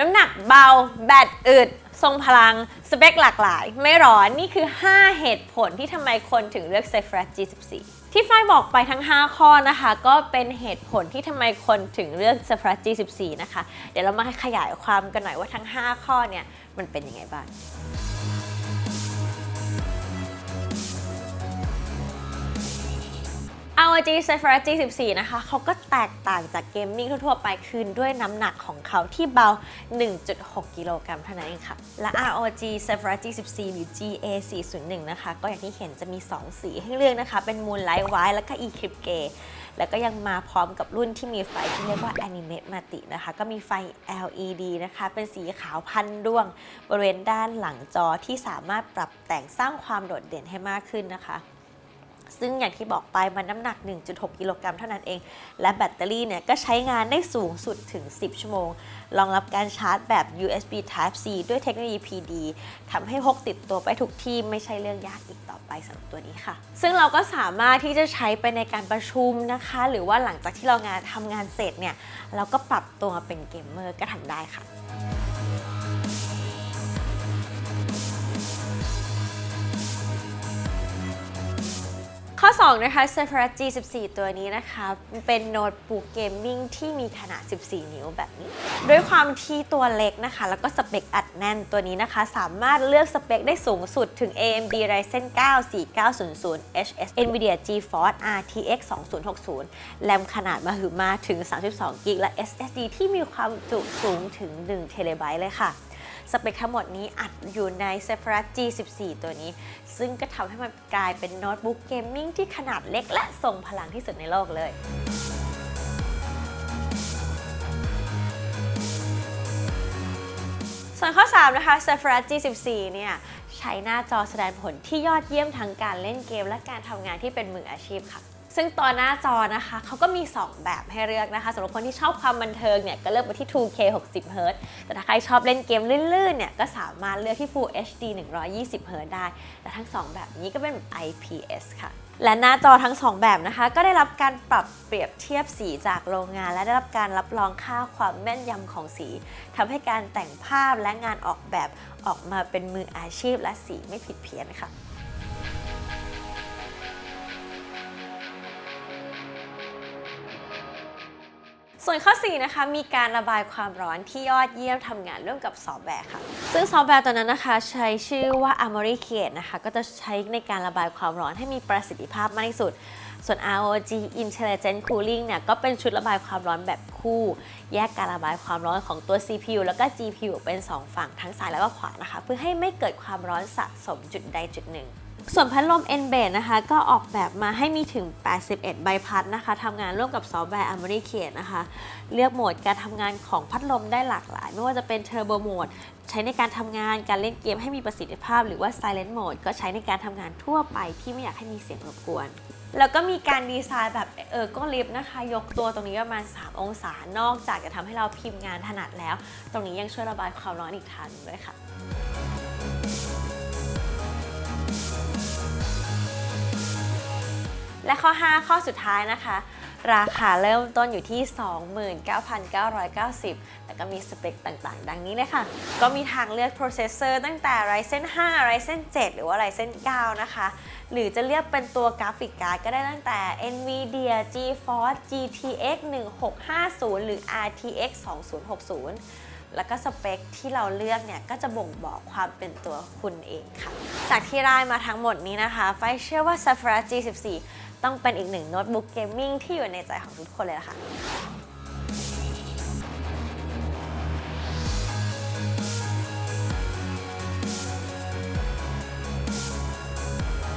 น้ำหนักเบา แบตอึด ทรงพลัง สเปคหลากหลาย ไม่ร้อนนี่คือ 5 เหตุผลที่ทำไมคนถึงเลือก s e f r a G14 ที่ฝ้ายบอกไปทั้ง 5 ข้อนะคะ ก็เป็นเหตุผลที่ทำไมคนถึงเลือก s e f r a G14 นะคะ เดี๋ยวเรามาขยายความกันหน่อยว่าทั้ง 5 ข้อเนี่ยมันเป็นยังไงบ้าง ROG Zephyrus G14 นะคะเขาก็แตกต่างจากเกมมิ่งทั่วๆไปคือด้วยน้ำหนักของเขาที่เบา 1.6 กิโลกรัมเท่านั้นเองค่ะ และ ROG Zephyrus G14 หรือ GA401 นะคะ ก็อย่างที่เห็นจะมี 2 สีให้เลือกนะคะ เป็น Moonlight White แล้วก็ Eclipse Grey แล้วก็ยังมาพร้อมกับรุ่นที่มีไฟที่เรียกว่า Anime Matic นะคะ ก็มีไฟ LED นะคะ เป็นสีขาวพันดวง บริเวณด้านหลังจอที่สามารถปรับแต่งสร้างความโดดเด่นให้มากขึ้นนะคะ ซึ่งอย่างที่บอกไปมันน้ำหนัก 1.6 กิโลกรัมเท่านั้นเอง และแบตเตอรี่เนี่ยก็ใช้งานได้สูงสุดถึง 10 ชั่วโมง รองรับการชาร์จแบบ USB Type C ด้วยเทคโนโลยี PD ทำให้พกติดตัวไปทุกที่ไม่ใช่เรื่องยากอีกต่อไปสำหรับตัวนี้ค่ะ ซึ่งเราก็สามารถที่จะใช้ไปในการประชุมนะคะ หรือว่าหลังจากที่เรางานทำงานเสร็จเนี่ย เราก็ปรับตัวมาเป็นเกมเมอร์ก็ทำได้ค่ะ ข้อ 2 นะคะ Zephyrus G14 ตัวนี้นะคะ เป็นโน้ตบุ๊กเกมมิ่งที่มีขนาด 14 นิ้วแบบนี้ ด้วยความที่ตัวเล็กนะคะ แล้วก็สเปคอัดแน่นตัวนี้นะคะ สามารถเลือกสเปคได้สูงสุดถึง AMD Ryzen 9 4900 HS NVIDIA GeForce RTX 2060 แรมขนาดมหึมาถึง 32 g b และ SSD ที่มีความจุสูงถึง1 t b เลยค่ะ สเปคทั้งหมดนี้อัดอยู่ใน Zephyrus G14 ตัวนี้ ซึ่งก็ทำให้มันกลายเป็นโน้ตบุ๊กเกมมิ่งที่ขนาดเล็กและทรงพลังที่สุดในโลกเลยส่วนข้อ 3 นะคะ Zephyrus G14 เนี่ยใช้หน้าจอแสดงผลที่ยอดเยี่ยมทั้งการเล่นเกมและการทำงานที่เป็นมืออาชีพค่ะ ซึ่งตัวหน้าจอนะคะเขาก็มี 2 แบบให้เลือกนะคะสำหรับคนที่ชอบความบันเทิงเนี่ยก็เลือกไปที่ 2K 60 Hz แต่ถ้าใครชอบเล่นเกมลื่นๆเนี่ยก็สามารถเลือกที่ Full HD 120 Hz ได้ แต่ทั้ง 2 แบบนี้ก็เป็น IPS ค่ะและหน้าจอทั้ง 2 แบบนะคะ ก็ได้รับการปรับเปรียบเทียบสีจากโรงงาน และได้รับการรับรองค่าความแม่นยำของสีทำให้การแต่งภาพและงานออกแบบออกมาเป็นมืออาชีพและสีไม่ผิดเพี้ยนค่ะ ส่วนข้อ4นะคะมีการระบายความร้อนที่ยอดเยี่ยมทำงานร่วมกับซอฟต์แวร์ค่ะ ซึ่งซอฟต์แวร์ตัวนั้นนะคะใช้ชื่อว่า Amory Create นะคะก็จะใช้ในการระบายความร้อนให้มีประสิทธิภาพมากที่สุด ส่วน ROG Intelligent Cooling เนี่ยก็เป็นชุดระบายความร้อนแบบคู่ แยกการระบายความร้อนของตัว CPU แล้วก็ GPU เป็น 2 ฝั่งทั้งซ้ายแล้วก็ขวานะคะ เพื่อให้ไม่เกิดความร้อนสะสมจุดใดจุดหนึ่ง ส่วนพัดลม n b a s นะคะ ก็ออกแบบมาให้มีถึง 81 ใบพัดนะคะทำงานร่วมกับซอฟต์แวร์ Armory Create นะคะ เลือกโหมดการทำงานของพัดลมได้หลากหลาย ไม่ว่าจะเป็น Turbo Mode ใช้ในการทำงานการเล่นเกมให้มีประสิทธิภาพ หรือว่า Silent Mode ก็ใช้ในการทำงานทั่วไปที่ไม่อยากให้มีเสียงรบกวนแล้วก็มีการดีไซน์แบบเออก็ลิฟต์นะคะ ยกตัวตรงนี้ประมาณ 3 องศา นอกจากจะทำให้เราพิมพ์งานถนัดแล้ว ตรงนี้ยังช่วยระบายความร้อนอีกทางหนึ่งด้วยค่ะ และข้อ 5 ข้อสุดท้ายนะคะ ราคาเริ่มต้นอยู่ที่ 29,990 แล้วก็มีสเปคต่างๆ ดังนี้เลยค่ะ ก็มีทางเลือกโปรเซสเซอร์ตั้งแต่ Ryzen 5 Ryzen 7 หรือว่า Ryzen 9 นะคะ หรือจะเลือกเป็นตัวกราฟิกการ์ดก็ได้ตั้งแต่ NVIDIA GeForce GTX 1650 หรือ RTX 2060แล้วก็สเปคที่เราเลือกเนี่ยก็จะบ่งบอกความเป็นตัวคุณเองค่ะ จากที่ได้มาทั้งหมดนี้นะคะ ไฟเชื่อว่า Zephyrus G14 ต้องเป็นอีกหนึ่งโน้ตบุ๊กเกมมิ่งที่อยู่ในใจของทุกคนเลยละค่ะ